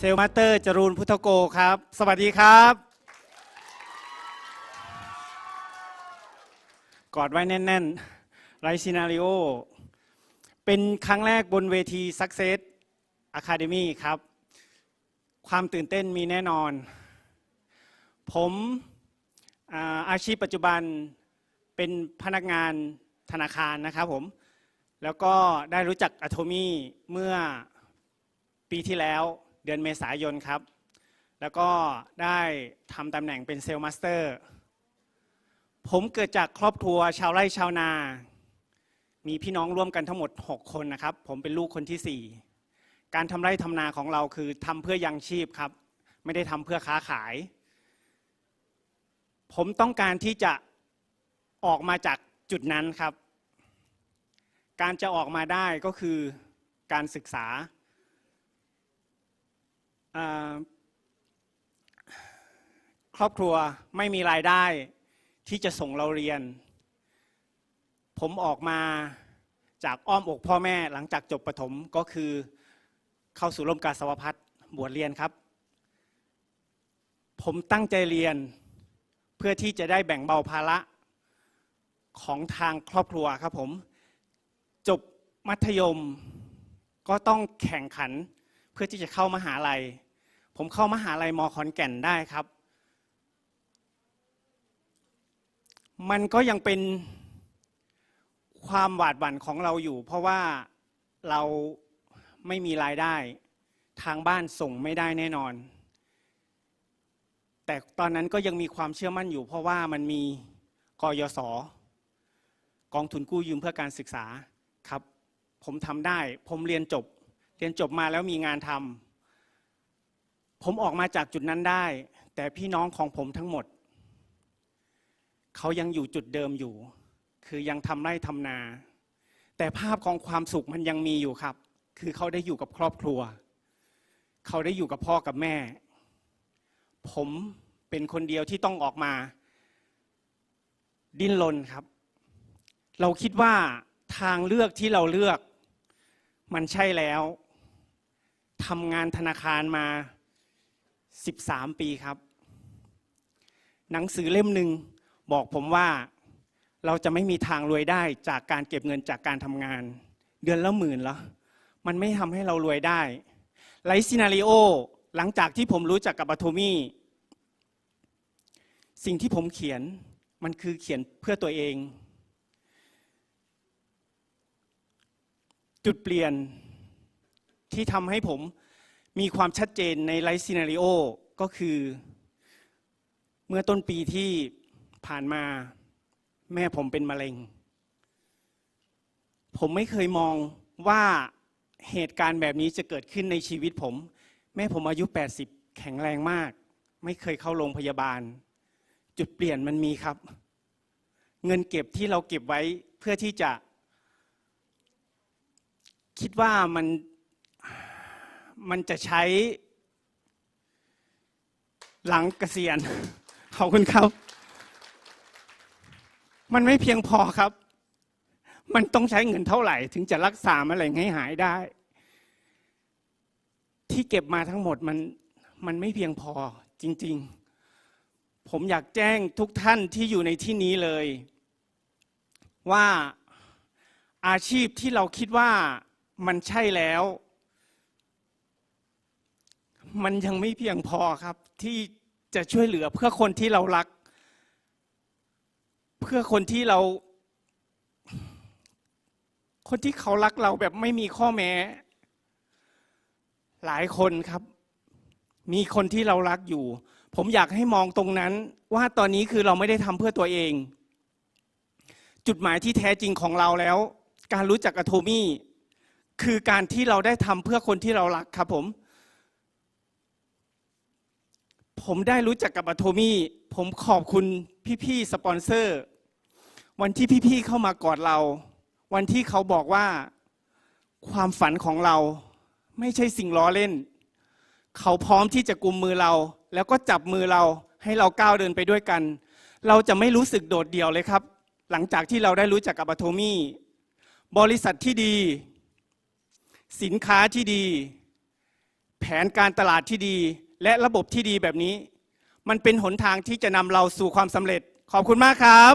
เซลมาสเตอร์จรูนพุทธโกครับ สวัสดีครับ กอดไว้แน่นๆไรซินาริโอ เป็นครั้งแรกบนเวที Success Academy ครับ ความตื่นเต้นมีแน่นอน ผมอาอาชีพปัจจุบันเป็นพนักงานธนาคารนะครับผม แล้วก็ได้รู้จักอะโทมี่เมื่อปีที่แล้ว เดือนเมษายนครับ แล้วก็ได้ทำตำแหน่งเป็นเซลล์มาสเตอร์ ผมเกิดจากครอบครัวชาวไร่ชาวนา มีพี่น้องร่วมกันทั้งหมด 6 คนนะครับ ผมเป็นลูกคนที่ 4 การทำไร่ทำนาของเราคือทำเพื่อยังชีพครับ ไม่ได้ทำเพื่อค้าขาย ผมต้องการที่จะออกมาจากจุดนั้นครับ การจะออกมาได้ก็คือการศึกษาอ่า ครอบครัวไม่มีรายได้ที่จะส่งเราเรียน ผมออกมาจากอ้อมอกพ่อแม่หลังจากจบประถมก็คือเข้าสู่ร่มกาสวพัฒน์บวชเรียนครับ ผมตั้งใจเรียนเพื่อที่จะได้แบ่งเบาภาระของทางครอบครัวครับผมจบมัธยมก็ต้องแข่งขันเพื่อที่จะเข้ามหาลัย ผมเข้ามหาลัยมอขอนแก่นได้ครับ มันก็ยังเป็นความหวาดหวั่นของเราอยู่ เพราะว่าเราไม่มีรายได้ ทางบ้านส่งไม่ได้แน่นอน แต่ตอนนั้นก็ยังมีความเชื่อมั่นอยู่ เพราะว่ามันมีกยศกองทุนกู้ยืมเพื่อการศึกษาครับ ผมทำได้ ผมเรียนจบ เรียนจบมาแล้วมีงานทำ ผมออกมาจากจุดนั้นได้ แต่พี่น้องของผมทั้งหมด เขายังอยู่จุดเดิมอยู่ คือยังทำไร่ทำนา แต่ภาพของความสุขมันยังมีอยู่ครับ คือเขาได้อยู่กับครอบครัว เขาได้อยู่กับพ่อกับแม่ ผมเป็นคนเดียวที่ต้องออกมา ดิ้นรนครับ เราคิดว่าทางเลือกที่เราเลือก มันใช่แล้วทำงานธนาคารมา 13 ปีครับ หนังสือเล่มหนึ่งบอกผมว่าเราจะไม่มีทางรวยได้จากการเก็บเงินจากการทำงาน เดือนละหมื่นแล้วมันไม่ทำให้เรารวยได้ไลซินาริโอหลังจากที่ผมรู้จักกับอะโทมี่สิ่งที่ผมเขียนมันคือเขียนเพื่อตัวเอง จุดเปลี่ยนที่ทำให้ผม มีความชัดเจนในไลฟ์ซีนาริโอก็คือ เมื่อต้นปีที่ผ่านมาแม่ผมเป็นมะเร็ง ผมไม่เคยมองว่าเหตุการณ์แบบนี้จะเกิดขึ้นในชีวิตผม แม่ผมอายุ 80 แข็งแรงมาก ไม่เคยเข้าโรงพยาบาล จุดเปลี่ยนมันมีครับ เงินเก็บที่เราเก็บไว้เพื่อที่จะ คิดว่ามัน มันจะใช้หลังเกษียณขอบคุณครับ มันไม่เพียงพอครับ มันต้องใช้เงินเท่าไหร่ ถึงจะรักษามะเร็งให้หายได้ ที่เก็บมาทั้งหมดมันมันไม่เพียงพอจริง ๆ ผมอยากแจ้งทุกท่านที่อยู่ในที่นี้เลย ว่าอาชีพที่เราคิดว่ามันใช่แล้ว มันยังไม่เพียงพอครับ ที่จะช่วยเหลือเพื่อคนที่เรารัก เพื่อคนที่เรา คนที่เขารักเราแบบไม่มีข้อแม้ หลายคนครับ มีคนที่เรารักอยู่ ผมอยากให้มองตรงนั้น ว่าตอนนี้คือเราไม่ได้ทำเพื่อตัวเอง จุดหมายที่แท้จริงของเราแล้ว การรู้จักอะโทมี่คือการที่เราได้ทำเพื่อคนที่เรารักครับผม ผมได้รู้จักกับอะโทมี่ผมขอบคุณพี่ๆสปอนเซอร์ วันที่พี่ๆเข้ามากอดเรา วันที่เขาบอกว่า ความฝันของเราไม่ใช่สิ่งล้อเล่น เขาพร้อมที่จะกุมมือเรา แล้วก็จับมือเราให้เราก้าวเดินไปด้วยกัน เราจะไม่รู้สึกโดดเดี่ยวเลยครับ หลังจากที่เราได้รู้จักกับอะโทมี่บริษัทที่ดี สินค้าที่ดี แผนการตลาดที่ดี และระบบที่ดีแบบนี้ มันเป็นหนทางที่จะนำเราสู่ความสำเร็จ ขอบคุณมากครับ